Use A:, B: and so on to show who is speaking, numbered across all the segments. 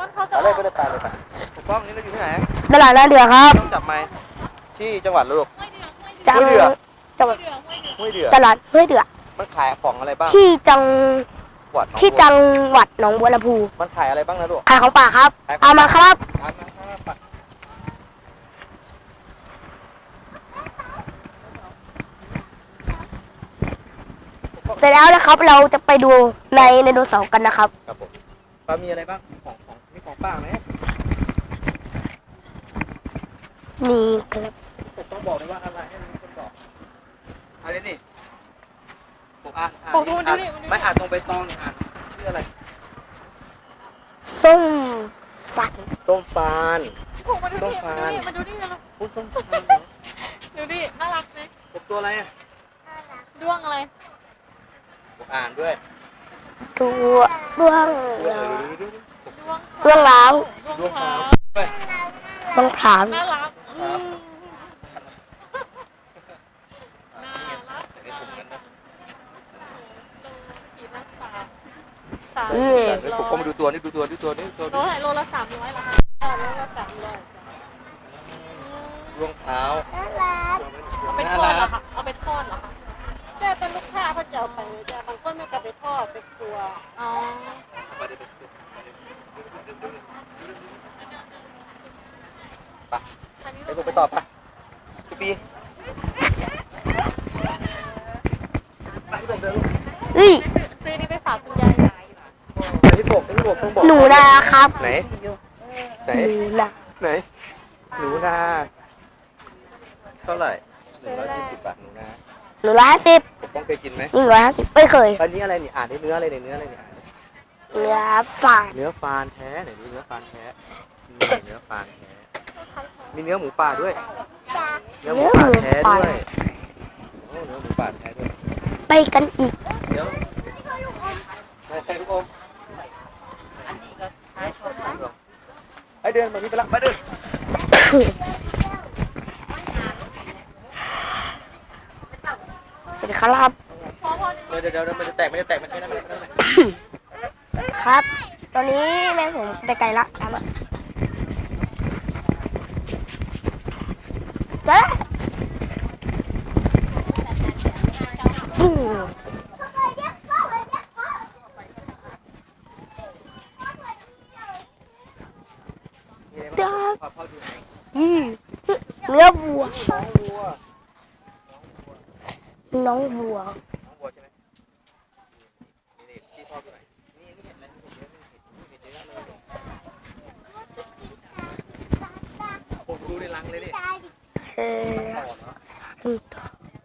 A: มันเขาจะ
B: เอาเลยไปเลยไปเลยไปถูกต้องนี่เราอยู่ที่ไหน
C: ตลาดนาเดือครับ
B: ต้องจับไม้ที่จังหวัดลูก
A: ห้วยเดือห้วยเดือ
C: จัง
B: ห้วยเดือ
C: จังหวัด
A: ห้วยเดือห้วยเดือ
B: ห้วยเดือ
C: ตลาดห้วยเดือ
B: มันขายของอะไรบ้าง
C: ที่จัง
B: หวัดหนอง
C: ที่
B: บัว
C: จังหวัดหนองบัวลำพู
B: มันขายอะไรบ้างนะลูก
C: ขายของป่าครับ
B: ขายของ
C: เอามาครับ
B: ตามมาครับไป
C: เสร็จแล้วนะครับเราจะไปดูในไดโนเสาร์กันนะครับ
B: ครับผมป้ามีอะไรบ้างของ ของมีของป้าไหม
C: นี่ครับ
B: ผมต้องบอกเลยว่าอะไรให้มีคนบอกอะไรนี่ผมอ่านอ่าน
A: โอ้โหดู
B: อ่าน
A: ดิดูดิ
B: ไม่อ่านตรงใบตองอ่านชื่ออะไร
C: ส้มฝัน
B: ส้มฟาน
A: โอ้โหมาดู
B: ต้
A: ดิ
B: อง
A: มา
B: ฟาน
A: ดูดิมาดูดิมาดู
B: พูดส้มฟานเหรอ
A: ดูดิน่ารักไหม
B: เป็นตัวอะไรอะ
A: ด้วงอะไร
B: ผมอ่านด้วย
C: ตัวด้วง
B: ด้วย
C: ล้า
B: เอ
C: ว
B: อดูดิ
A: ด้ว ง
C: ด้วงล้าว
A: ด้วงขาว
B: ด้วย
C: ด้วงผาม
A: น่ารักอื
B: ครับ
A: มน่ารัก
B: จะได้ถุงกันนะ
A: ขีดละสามสาม
C: อืม
B: เดี๋ยวผมก็มาดูตัวนี่ดูตัวดูตัวนี่ตัว
A: โล
B: นี้
A: ไหนโลละสามร้อยเหรอคะโลละสามร้อย
B: รวงเท้า
A: เอาไปทอดเหรอคะเอาไปทอดเหรอคะ
D: แต่แต่ลูกค้าเขาจะเอาไปจะบางคนไม่กลับไปทอดไปครัว
A: อ๋อ
B: ไปไปดิไป
A: อันนี้
B: เดี๋ยวผมไปตอบไปพี่ปีไปพี่ผมเดินลูก
C: เอ้ย
A: ซื้อนี่ไปฝากคุณยายยาย
B: ไปพี่ผมพี่ผมต้องบอก
C: หนูนะครับ
B: ไหนไหน
C: หนูนะ
B: ไหนหนูนาเท่าไหร่หนึ่งร้อยยี่สิบบาทหนูนา
C: หนูร้อยห้าสิบ
B: ผมต้องเคยกินไหม
C: หนึ่งร้อยห้าสิบไม่เคย
B: อันนี้อะไรนี่อ่านเนื้ออะไรเนี่ยเนื้ออะไรเนี่ย
C: เนื้อฝาด
B: เนื้อฟานแท้ไหนดูเนื้อฟานแท้นี่เนื้อฟานแท้ มีเนื้อหมูป่าด้วย เนื้อหมูป่าแท้ด้วยโอ้เนื้อหมูป่าแท้ด้วย
C: ไปกันอีก
B: เดี๋ยวไปไปลูกอมไอเดินมานี่ไปละไปเดิน
C: สวัสดีครับ
A: พ่อพ่อ
B: เดี๋ยวเดี๋ยวเดี๋ยวมันจะแตกมันจะแตกมันไม่ได้มันไม่ได้
C: ครับ ตอนนี้แม่ผมไปไกลละตามมาเจ๊อืม
B: มีอะไรบ้างพอพอดูหน่อย
C: อืมเนื้อวัว
B: น้องวัว
C: น้องวัว
B: น้องวัวใช่ไหมนี่นี่ชี้พ่อดูหน่อยนี่นี่เห็นอะไรนี่เห็นเยอะนี่เห็นเยอะเลยผมดูในรังเลยนี่
C: เออ
B: ต่อเนาะ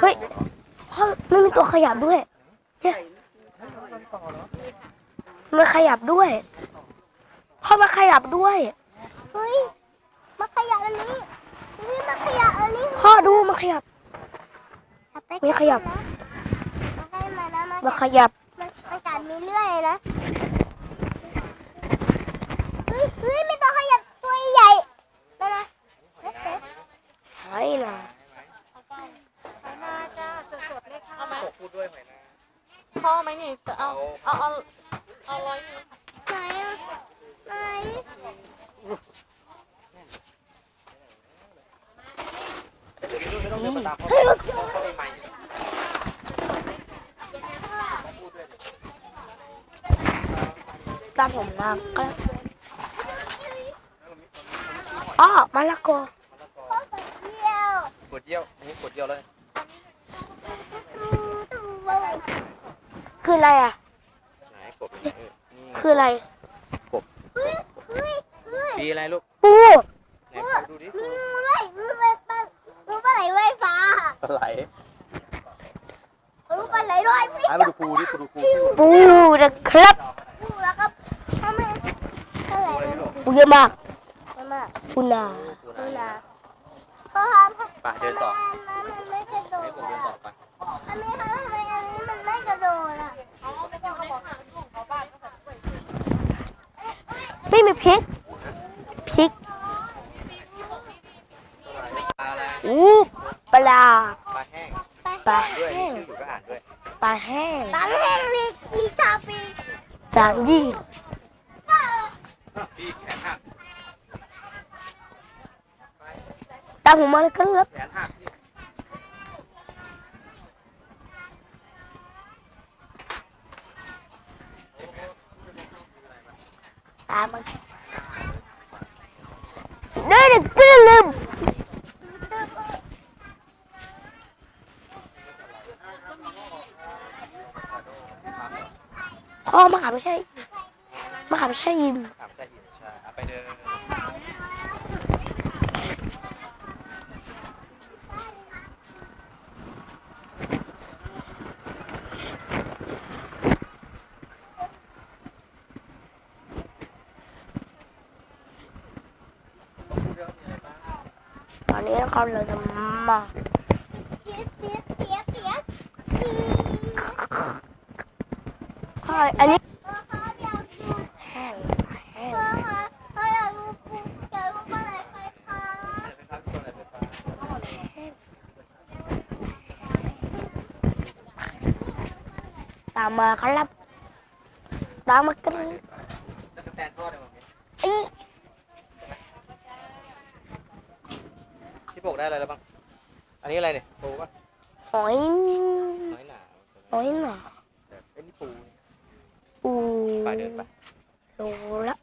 C: เฮ้ยพ่อไม่มีตัวขยับด้วย เนี่ยมันขยับด้วยพ่อมันขยับด้วย
D: เฮ้ย มาขยะอันนี้นี่มาขยะอันนี้
C: พ่อดูมันขยับไม่ขยับ
D: มาให้มานะมา
C: มันขยับ
D: มันมันกัดมีเลื่อยนะเฮ้ยเฮ้ยไม่ต้องขยับตัวใหญ่นะนะ
C: ใช่นะ
D: มาจ้าสดๆเลยค่ะ
A: เอาไหม
B: ตกพูดด้วยหน่อยนะ
A: พ่อไหมนี่จะ เอาเอาเอาเอาร้อยหนึง
D: ไหนอะไหน
B: ไม่ต้องเดินมาตามพ่อพ่อใหม่
C: ตามผมมาก็อ๋อมะละกอ
D: เยี่ยว
B: กดเยี่ยวนี่กดเยี่ยวเลย
C: คืออะไรอะ
B: ไหนกบอยู่ไหนเออนี่
C: คืออะไร
D: เฮ้ยเฮ้ย
B: ปีอะไรลูก
C: ปู
B: ไหนพอดูดิ
D: มือไม่มือไม่ปลามือปลาไหลไฟฟ้า
B: ปลาไหล
D: มือปลาไหลด้วยพี่
B: ไอ้มาดูปูดิปูดูปู
C: ปูนะครับ
D: ดูแล้วครับทำไมเท่าไหร่
B: อะไร
D: นะ
B: ลูก
C: ปูเยอะมาก
D: มา
C: ปูนา
D: ดูนะเขาทำ
B: ไปเดินต่อ
D: มันไม่กระโด
B: ให้
D: ด
B: ผมเดินต่อไป
D: อันนี้ทำไมอันนี้มันไม่กระโดดอะ
A: ไม่
C: มีพริกพริก
B: ปลาอะไร
C: อู้ปลา
B: ปลาแห้ง
C: ปลา
B: ด้วย
C: แห้ง
B: ชื่ออยู่ก็อ่านด้วย
C: ปลาแห้ง
D: ตาแห้งเลยกีคาเฟ่
C: จางยี่
B: พี่แขนหัก
C: ตามผมมาเลยครับ
B: แขนหักพี่
C: ตามมา เดินกึ่งลืมพ่อมะขามไม่ใช่ มะขามไม่ใช่ยิน
B: ถามใช่หินใช่เอาไปเดินพูดเรื่องมีอะไรบ้าง
C: ต อนนี้นะครับเราจะมา
D: เสียเสียเสียเสีย
C: พ่ออันนี้
D: พ่อครับอยากดู
C: แห้งแห้ง
D: พ่อครับ
B: ตา
C: มมาครับตามมากันไอ้
B: พี่โปกได้อะไรแล้วบ้าง อันนี้อะไรเนี่ยปูป่ะ
C: หอย
B: น้อยหนา
C: หอยหนา
B: แต่ไอ้นี่ปู
C: ปู
B: ไปเดินไป
C: โลละ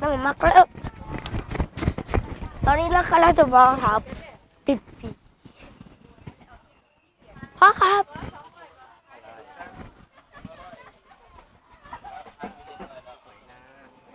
C: นั่งมากแล้วตอนนี้เรากำลังจะมองหาปิดปีพ่อครับ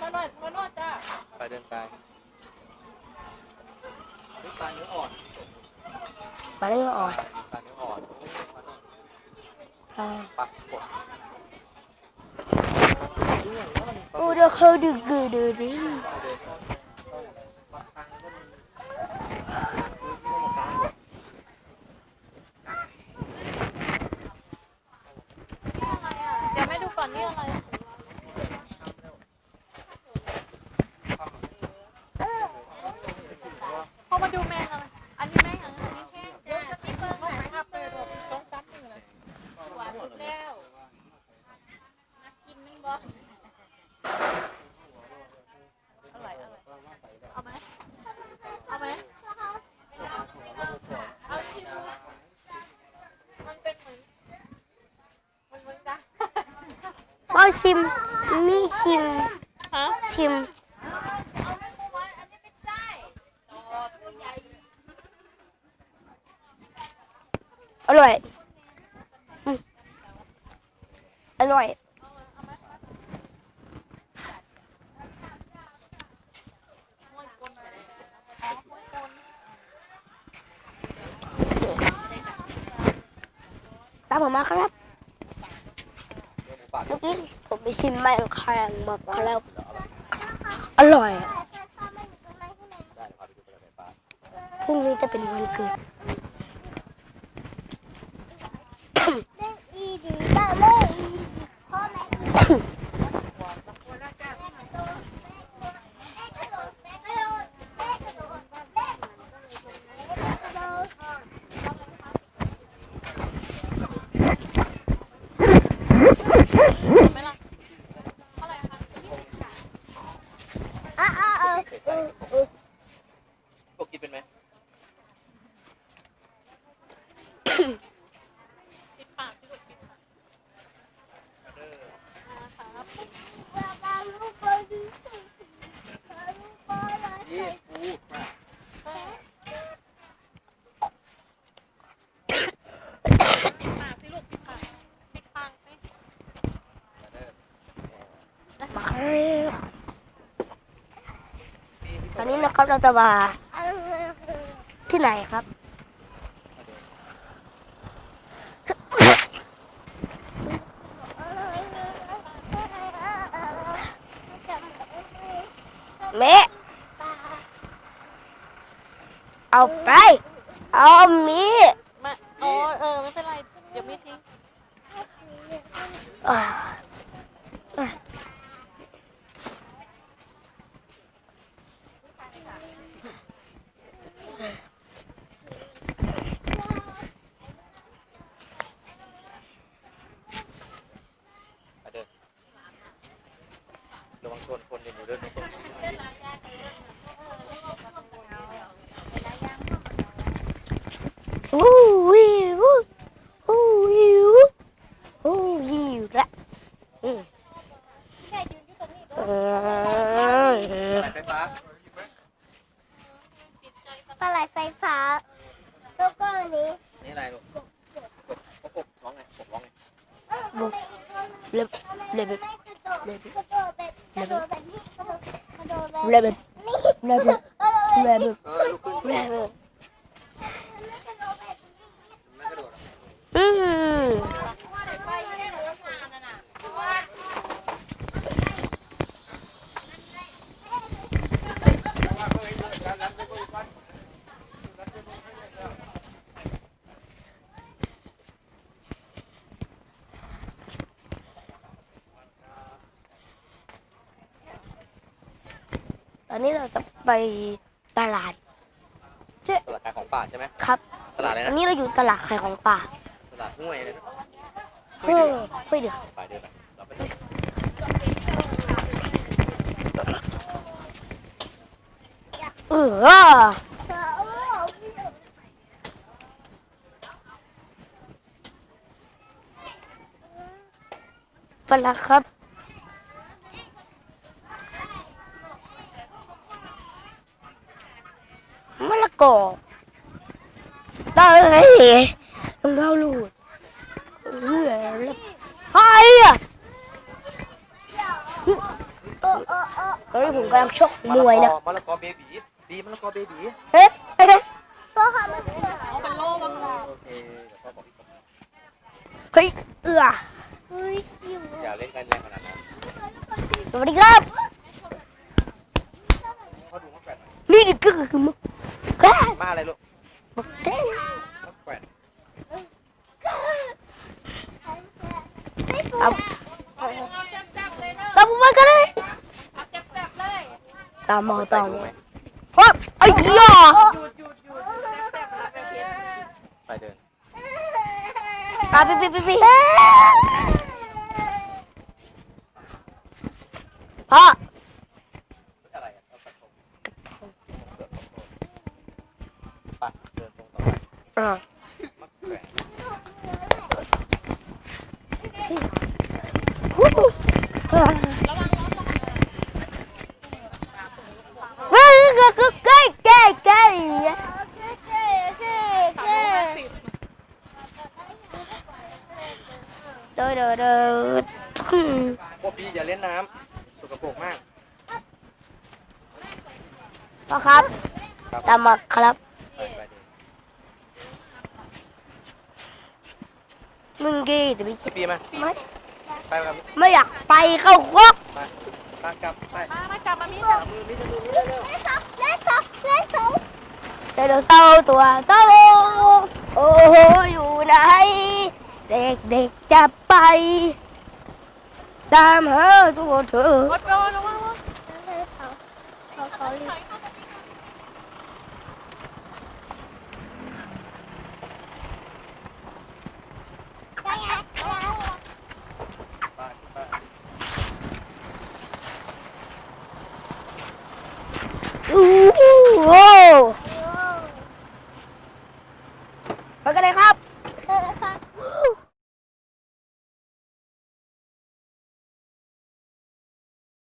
A: มาหน่อยมาหน่อยจ้า
B: ไปเดินไปนี่ปลาเนื้ออ่อน
C: มาเรื่องอ่อน
B: ปลาเนื้ออ่อน
C: อ่า
B: ปักกด
C: โอ้เดี๋ยวเขาดึกดืดดิ
A: เดี๋ยวแม่ดูก่อนนี่อะไรพอมาดูแมงอะไร อันนี้แมงอะไรอันนี้แค่เดี๋ยวจะมีเพิ่มไหนครับเปิดสองสามหนึ่งเลยหวานสุดแล้วมากินมันบ่อร่อยอร่อยเอาไหมเอาไหมเอาชิมมันเป็นเหมือนมันเหมือนกัน
C: พ่ อชิม นี่ชิม
A: ฮะ
C: ชิม อร่อยอืมอร่อย ตามผมมาครับ
B: เนื้อหมูป่า
C: เมื่อกี้ ผมไปชิมแมงแคงมาแล้วอร่อย
D: ปลาไหลไฟฟ้ามันอยู่ตรงไหนข้างใน
B: ได้เดี๋ยพ
C: รุ่งนี้จะเป็นวันเกิด
D: เล่นอีดีบ้าเลยอีดีพ่อแม่อีดีอะอะเออเออเออ
B: พวกกินเป็นไหม
A: ปิดปากที่กดปิดปาก
D: ปลาปลาลูกปลาดูสิปลาลูกปลาไหลไฟ
B: ยี่ปูมา
A: ปิดปากที่ลูกปิดปากปิดปากสิ
B: เดิน
C: มาครับ
B: พี่พี่
C: ตอนนี้นะครับเราจะมาที่ไหนครับเมะเอาไป เอามี
A: มาโอ้เออ ไม่เป็นไร เดี๋ยวม่ทิ้ง ชนคนเรียน
C: อ
B: ยู่ด้วยนะครับ
C: อ้วิวอ้วิอ้วิละอืมเออสาย
D: ไฟฟ้าปลาไหลไฟฟ้าแล้วก็อันนี้
B: นี่อะไรลูกกบกบกบร้องไงกบร้องไง
C: เล็บเล็บ
D: ไม่กระโดดกระโดดแบบ กระโดดแบบนี้กระโดดกระโดดแบบ
C: เล็บ
D: นี่
C: เล็บ
D: กระโดดแบบ
C: เล็บ
B: เออลุกขึ้น
C: เล็บ
D: กระโดดแบบ
B: ไม่กระโดด
C: อืม
A: ไปได้เหลือมานั่นน่ะเพราะว่า
C: ตอนนี้เราจะไปตลาด
B: ตลาดขายของป่าใช่ไหม
C: ครับ
B: ตลาดอะไร
C: อั
B: นะ
C: นนี้เราอยู่ตลาดขายของป่า
B: ตลาดห้วยเลยนะ
C: เฮ้ยเฮ้ยเดี๋ยว
B: ไปเดินไปเราไปเดิน
C: เออ
D: เออ
C: ไปแล้วครับ มะละ กอได้เลยรองเท้าลูดเออแล้วไอ้อะ
D: เออเออเออ
C: ตอนนี้ผมกำลังชกมวยนะ
B: มะละกอเบบีบีมะละกอเบบี
C: เฮ้ยเฮ้ย
D: พ่อค่ะมันเป็น
A: เอาเป็นโล่บ้างล่ะ
B: โอเคกพี่กบ
C: เฮ้ยเอือ
D: เฮ้ยจิ๋ว
B: อย่าเล่นกันแรงขนาดนั้น
C: สวัสดีครับ
B: นี่
C: ดิก็คือมึกแก
B: มาอะไรลูก
C: มึกเต้น
B: เขาแกว่ง
C: เอา
A: เอาแซ่บๆเลยเนอะ
C: ตามผมมากันเลย
A: เอาแซ่บๆเลย
C: ตามมา
B: เอไป
C: ตา
B: ใส่
C: ม
B: ถุงไหม
C: เฮ้ยไอ้เหี้ย
A: หยุดหยุดหยุดแซ่บๆแล้วไปเพี้ยน
B: ไปเดิน
C: ตามไปไปไปไปพ่อ
B: อะไรอะเอาไปตรงไปเดินตรงต่อไป
C: อ่า
B: มะแขวน
C: ฮู้เฮ้ยเฮ้ยก็ก็ใกล้ใกล้ใกล้
A: สามร้อยห้าสิบ
C: เด้อเด้อเด้อ
B: พวกพี่อย่าเล่นน้ำสกปรกมาก
C: พ่อครับ
B: ครับ
C: ตามมาครับ
B: ไปไปเดิน
C: มึงกี้จะไป
B: พี่ปีมา
C: ไม่
B: ไปครับ
C: ไม่อยากไปเข้าคุก
B: ไปตามกลับไป
A: มาไม่กลับมามี
B: เอามือมิดมือมิดเร็ว
D: เล่นสองเล่นสองเล่นสอง
C: ไดโนเสาร์ตัวโตโอ้โหอยู่ไหนเด็กเด็กๆจะไป ตามหาตัวเธอ
A: โอ๊ยโปรระวังระวัง
D: เขาเขาเล่น